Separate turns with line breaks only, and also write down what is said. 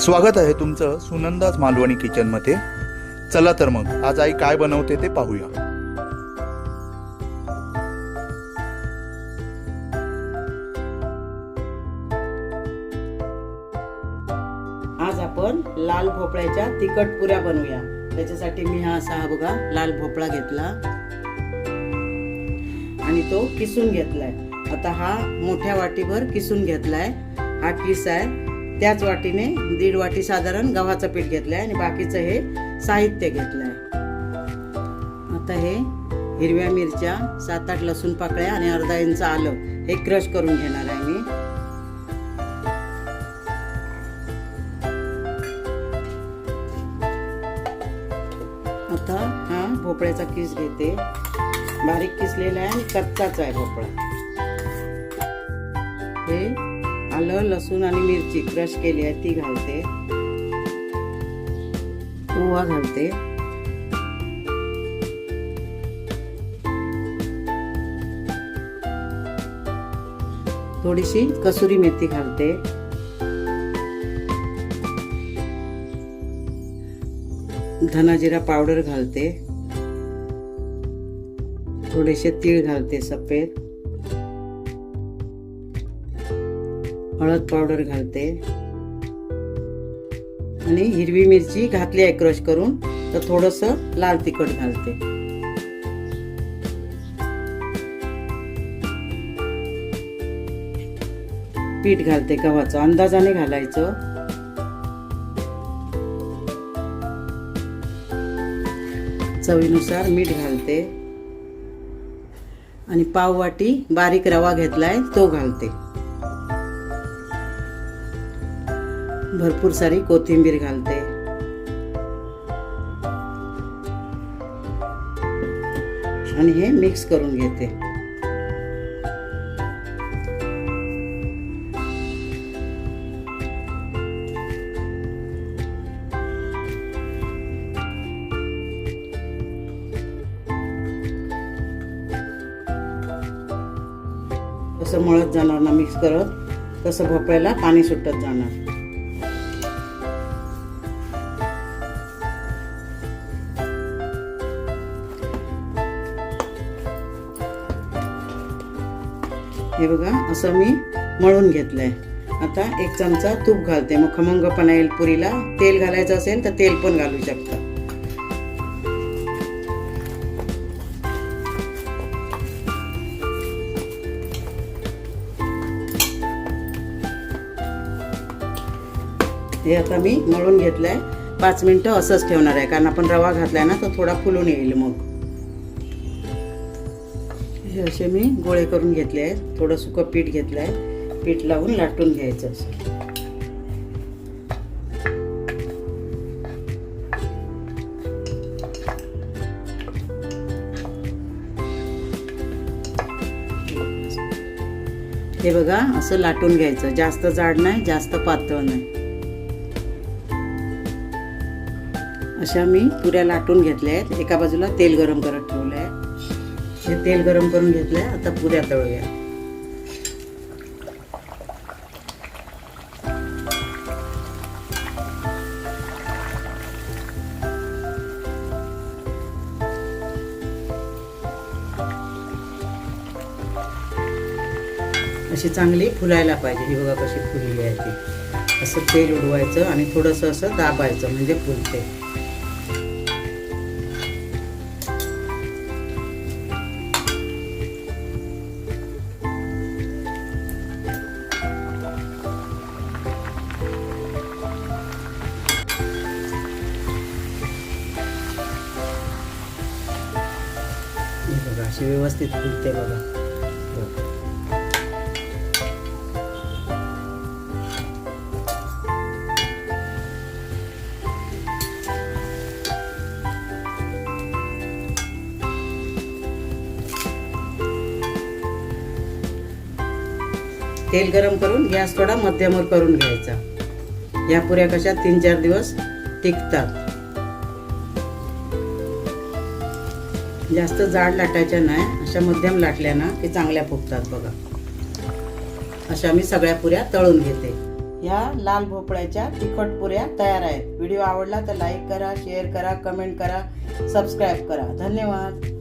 स्वागत आहे तुमचं सुनंदाज मालवणी किचनमध्ये चला तर मग आज आई काय बनवते ते पाहूया.
आज आपण लाल भोपळ्याच्या तिखट पुऱ्या बनवूया. त्याच्यासाठी मी हा असा हा बघा लाल भोपळा घेतला. आणि तो किसून घेतलाय. आता हा मोठ्या वाटीभर किसून घेतलाय. हा किस आहे. त्याच वाटीने दीड वाटी साधारण गव्हाचं पीठ घेतलं आहे आणि बाकीचं हे साहित्य घेतलं आहे आता हे हिरव्या मिरच्या सात आठ लसूण पाकळ्या आणि अर्धा इंच आलं हे क्रश करून घेणार आहे मी. आता हा भोपळ्याचा किस घेते. बारीक किसलेला आहे आणि कच्चाच आहे भोपळा. हे आलं लसूण आणि मिरची क्रश केली आहे ती घालते. ओवा घालते. थोडीशी कसुरी मेथी घालते. धनाजिरा पावडर घालते. थोडेसे तीळ घालते सफेद. हळद पावडर घालते. आणि हिरवी मिरची घातली आहे क्रश करून तर थोडस लाल तिखट घालते. पीठ घालते गव्हाचं अंदाजाने घालायचं. चवीनुसार मीठ घालते. आणि पाव वाटी बारीक रवा घेतलाय तो घालते. भरपूर सारी कोथिंबीर घालते. आणि हे मिक्स करून घेते. तसं मळत जाणार ना मिक्स करत तसं भोपळ्याला पाणी सुटत जाणार. हे बघा असं मी मळून घेतलं आहे आता एक चमचा तूप घालते. मग खमंगपणा येईल पुरीला. तेल घालायचं असेल तर तेल पण घालू शकता. हे आता मी मळून घेतलंय. पाच मिनिटं असंच ठेवणार आहे. कारण आपण रवा घातलाय ना तर थोडा फुलून येईल मग. हे असे मी गोळे करून घेतले आहेत. थोडं सुकं पीठ घेतलं आहे पीठ लावून लाटून घ्यायचं असं. हे बघा असं लाटून घ्यायचं. जास्त जाड नाही जास्त पातळ नाही. अशा मी पुऱ्या लाटून घेतल्या आहेत. एका बाजूला तेल गरम करत ठेवलं आहे हे तेल गरम करून घेतलंय आता पुऱ्या तळूया. अशी चांगली फुलायला पाहिजे ही बघा कशी फुलली आहे ती. असं तेल उडवायचं आणि थोडंसं असं दाबायचं म्हणजे फुलते. अशी व्यवस्थित फुलते बघा. तेल गरम करून गॅस थोडा मध्यमवर करून घ्यायचा. या पुऱ्या कशा तीन चार दिवस टिकतात. जास्त जाड लाटायच्या नाही अशा मध्यम लाटल्या ना की चांगल्या फुगतात बघा. अशा मी सगळ्या पुऱ्या तळून घेते. ह्या लाल भोपळ्याच्या तिखट पुऱ्या तयार आहेत. व्हिडिओ आवडला तर लाईक करा शेअर करा कमेंट करा सबस्क्राईब करा. धन्यवाद.